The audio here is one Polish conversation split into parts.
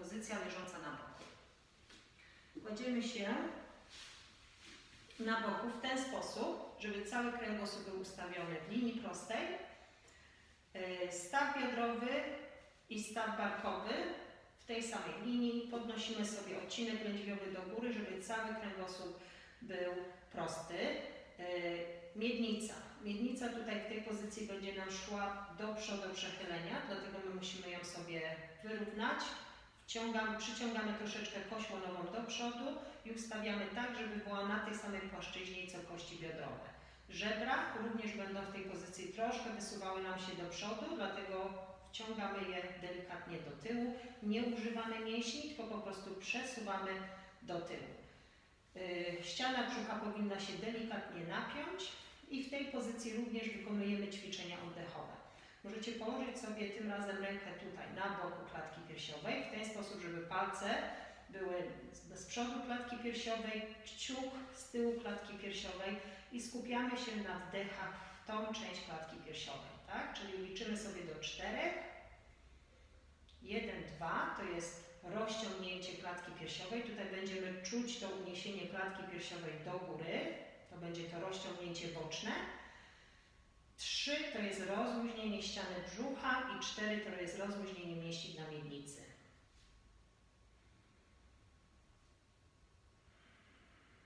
Pozycja leżąca na boku. Kładziemy się na boku w ten sposób, żeby cały kręgosłup był ustawiony w linii prostej. Yy, Staw biodrowy i staw barkowy w tej samej linii. Podnosimy sobie odcinek lędźwiowy do góry, żeby cały kręgosłup był prosty. Yy, Miednica. Miednica tutaj w tej pozycji będzie nam szła do przodu przechylenia, dlatego my musimy ją sobie wyrównać. Przyciągamy troszeczkę kość łonową do przodu i ustawiamy tak, żeby była na tej samej płaszczyźnie co kości biodrowe. Żebra również będą w tej pozycji troszkę wysuwały nam się do przodu, dlatego wciągamy je delikatnie do tyłu. Nie używamy mięśni, tylko po prostu przesuwamy do tyłu. Yy, Ściana brzucha powinna się delikatnie napiąć i w tej pozycji również wykonujemy ćwiczenia oddechowe. Możecie położyć sobie tym razem rękę tutaj na boku piersiowej, w ten sposób, żeby palce były z przodu klatki piersiowej, kciuk z tyłu klatki piersiowej i skupiamy się na wdechach w tą część klatki piersiowej, tak? Czyli liczymy sobie do czterech. Jeden, dwa to jest rozciągnięcie klatki piersiowej. Tutaj będziemy czuć to uniesienie klatki piersiowej do góry. To będzie to rozciągnięcie boczne. Trzy to jest rozluźnienie ściany brzucha i cztery to jest rozluźnienie mięśni na miednicy.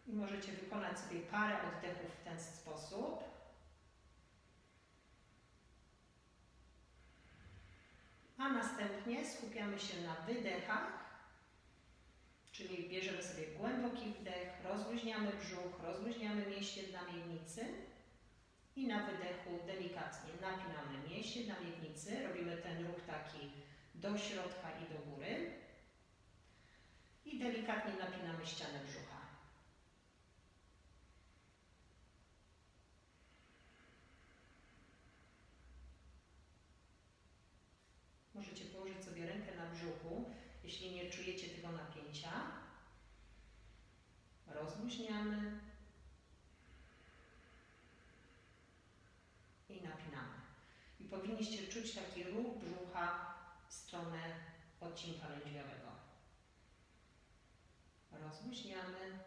I możecie wykonać sobie parę oddechów w ten sposób. A następnie skupiamy się na wydechach, czyli bierzemy sobie głęboki wdech, rozluźniamy brzuch, rozluźniamy mięśnie dna miednicy i na wydechu delikatnie napinamy mięśnie na miednicy, robimy ten ruch taki do środka i do góry i delikatnie napinamy ścianę brzucha. Możecie położyć sobie rękę na brzuchu, jeśli nie czujecie tego napięcia. Rozluźniamy i napinamy. I powinniście czuć taki ruch brzucha w stronę odcinka lędźwiowego. Rozluźniamy